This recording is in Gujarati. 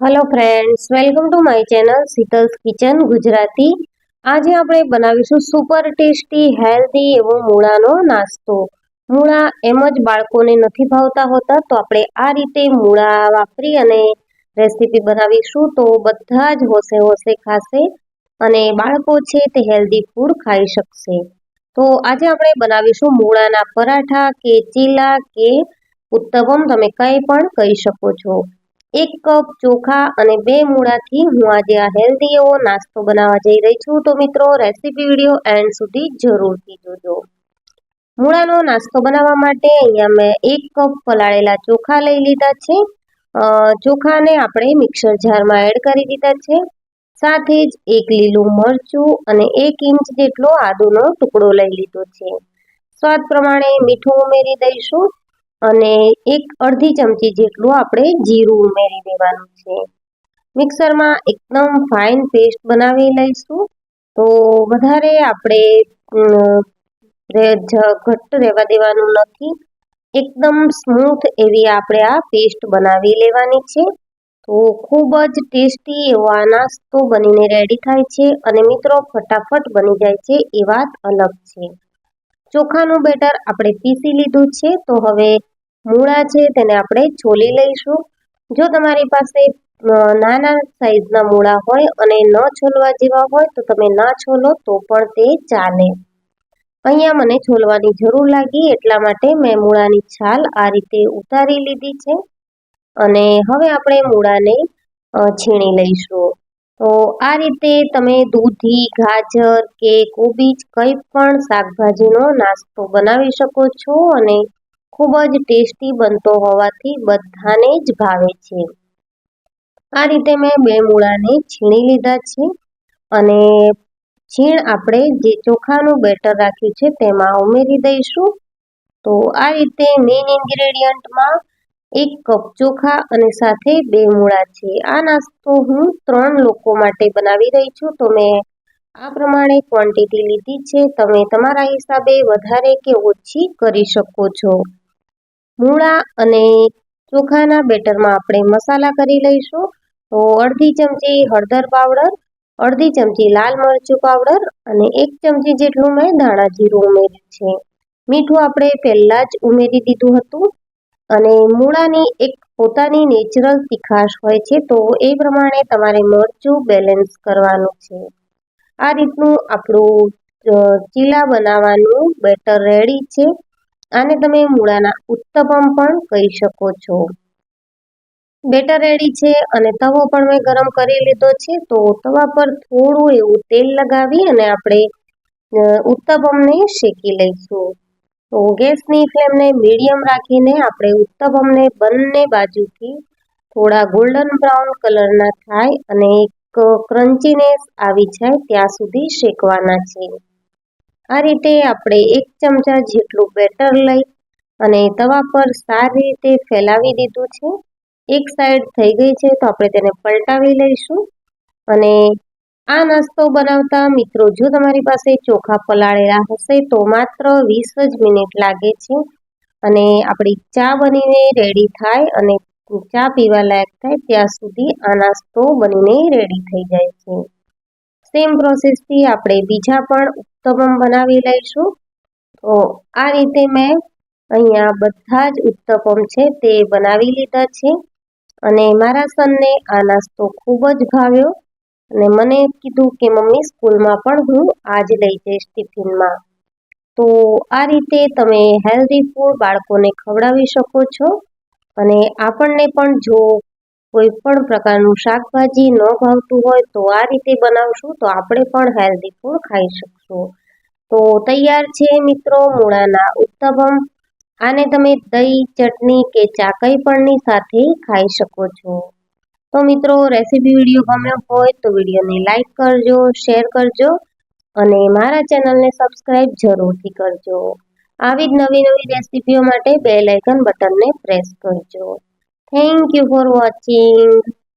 Hello friends welcome to my channel Sheetal's kitchen Gujarati આજે આપણે બનાવીશું સુપર ટેસ્ટી હેલ્ધી એવો મૂળાનો નાસ્તો. મૂળા એમ જ બાળકોને નથી ભાવતા હોતા, તો આપણે આ રીતે મૂળા વાપરી અને રેસીપી બનાવીશું. તો બધા જ હોશે હોશે ખાશે અને બાળકો છે તે હેલ્ધી ફૂડ ખાઈ શકશે. તો આજે આપણે બનાવીશું મૂળાના પરાઠા કે ચીલા કે ઉત્તપમ, તમે કંઈ પણ કહી શકો છો. એક કપ ચોખા અને બે મૂળાથી હું આજે આ હેલ્ધી એવો નાસ્તો બનાવવા જઈ રહી છું. તો મિત્રો રેસીપી વીડિયો એન્ડ સુધી જરૂરથી જોજો. મૂળાનો નાસ્તો બનાવવા માટે અહીંયા મેં એક કપ પલાળેલા ચોખા લઈ લીધા છે. ચોખાને આપણે મિક્સર જારમાં એડ કરી દીધા છે. સાથે જ એક લીલું મરચું અને એક ઇંચ જેટલો આદુનો ટુકડો લઈ લીધો છે. સ્વાદ પ્રમાણે મીઠું ઉમેરી દઈશું. અને એક અડધી ચમચી જેટલું આપણે જીરું ઉમેરી દેવાનું છે. મિક્સરમાં એકદમ ફાઇન પેસ્ટ બનાવી લઈશું. તો વધારે આપણે ઘટ્ટ રહેવા દેવાનું નથી. એકદમ સ્મૂથ એવી આપણે આ પેસ્ટ બનાવી લેવાની છે. તો ખૂબ જ ટેસ્ટી એવો આ નાસ્તો બનીને રેડી થાય છે અને મિત્રો, ફટાફટ બની જાય છે એ વાત અલગ છે. ચોખાનું બેટર આપણે પીસી લીધું છે, તો હવે મૂળા છે, તેને આપણે છોલી લઈશું. જો તમારી પાસે નાના સાઈઝના મૂળા હોય અને ન છોલવા જેવા હોય, તો તમે ના છોલો, તો પણ તે ચાલે. અહીંયા મને છોલવાની જરૂર લાગી, એટલા માટે મેં મૂળાની છાલ આ રીતે ઉતારી લીધી છે. અને હવે આપણે મૂળાને છીણી લઈશું. તો આ રીતે તમે દૂધી, ગાજર કે કોબીજ કંઈ પણ શાકભાજીનો નાસ્તો બનાવી શકો છો અને ખૂબ જ ટેસ્ટી બનતો હોવાથી બધાને જ ભાવે છે. આ રીતે મેં બે મૂળાને છીણી લીધા છે અને છીણ આપણે જે ચોખાનું બેટર રાખ્યું છે તેમાં ઉમેરી દઈશું. તો આ રીતે મેઇન ઇન્ગ્રેડિયન્ટમાં એક કપ ચોખા અને સાથે બે મૂળા છે. આ નાસ્તો હું ત્રણ લોકો માટે બનાવી રહી છું. તો મેં આ પ્રમાણે ક્વોન્ટિટી લીધી છે. તમે તમારા હિસાબે વધારે કે ઓછી કરી શકો છો. મૂળા અને ચોખાના બેટરમાં આપણે મસાલા કરી લઈશું. તો અડધી ચમચી હળદર પાવડર, અડધી ચમચી લાલ મરચું પાવડર અને એક ચમચી જેટલું મેં ધાણા જીરું ઉમેર્યું છે. મીઠું આપણે પહેલાં જ ઉમેરી દીધું હતું. અને મૂળાની એક પોતાની નેચરલ તીખાશ હોય છે, તો એ પ્રમાણે તમારે મરચું બેલેન્સ કરવાનું છે. આ રીતનું આપણું ચીલા બનાવવાનું બેટર રેડી છે. આને તમે મૂળાના ઉત્તપમ પણ કહી શકો છો. બેટર રેડી છે અને તવો પણ મેં ગરમ કરી લીધો છે, તો તવા પર થોડું એવું તેલ લગાવી અને આપણે ઉત્તપમને શેકી લઈશું. તો ગેસની ફ્લેમને મીડિયમ રાખીને આપણે ઉત્તપમને બંને બાજુથી થોડા ગોલ્ડન બ્રાઉન કલરના થાય અને એક ક્રન્ચીનેસ આવી જાય ત્યાં સુધી શેકવાના છે. આ રીતે આપણે એક ચમચા જેટલું બેટર લઈ અને તવા પર સારી રીતે ફેલાવી દીધું છે. એક સાઈડ થઈ ગઈ છે તો આપણે તેને પલટાવી લઈશું અને આ નાસ્તો બનાવતા મિત્રો, જો તમારી પાસે ચોખા પલાળેલા હશે તો માત્ર વીસ જ મિનિટ લાગે છે અને આપણી ચા બનીને રેડી થાય અને ચા પીવા લાયક થાય ત્યાં સુધી આ નાસ્તો બનીને રેડી થઈ જાય છે. સેમ પ્રોસેસથી આપણે બીજા પણ ઉત્તપમ બનાવી લઈશું. તો આ રીતે મેં અહીંયા બધા જ ઉત્તપમ છે તે બનાવી લીધા છે અને મારા સનને આ નાસ્તો ખૂબ જ ભાવ્યો. અને મને કીધું કે મમ્મી, સ્કૂલમાં પણ હું આજ લઈ જઈશ ટિફિનમાં. તો આ રીતે તમે હેલ્ધી ફૂડ બાળકોને ખવડાવી શકો છો અને આપણને પણ જો કોઈ પણ પ્રકારનું શાકભાજી ન ભાવતું હોય તો આ રીતે બનાવશું તો આપણે પણ હેલ્ધી ફૂડ ખાઈ શકશું. તો તૈયાર છે મિત્રો મૂળાના ઉત્તપમ. આને તમે દહીં, ચટણી કે ચાકઈ પણની સાથે ખાઈ શકો છો. તો મિત્રો રેસીપી વીડિયો ગમ્યો હોય તો વિડીયોને લાઇક કરજો શેર કરજો અને મારા ચેનલને સબસ્ક્રાઈબ જરૂરથી કરજો. આવી જ નવી નવી રેસીપીઓ માટે બે લાઇકન બટનને પ્રેસ કરજો. Thank you for watching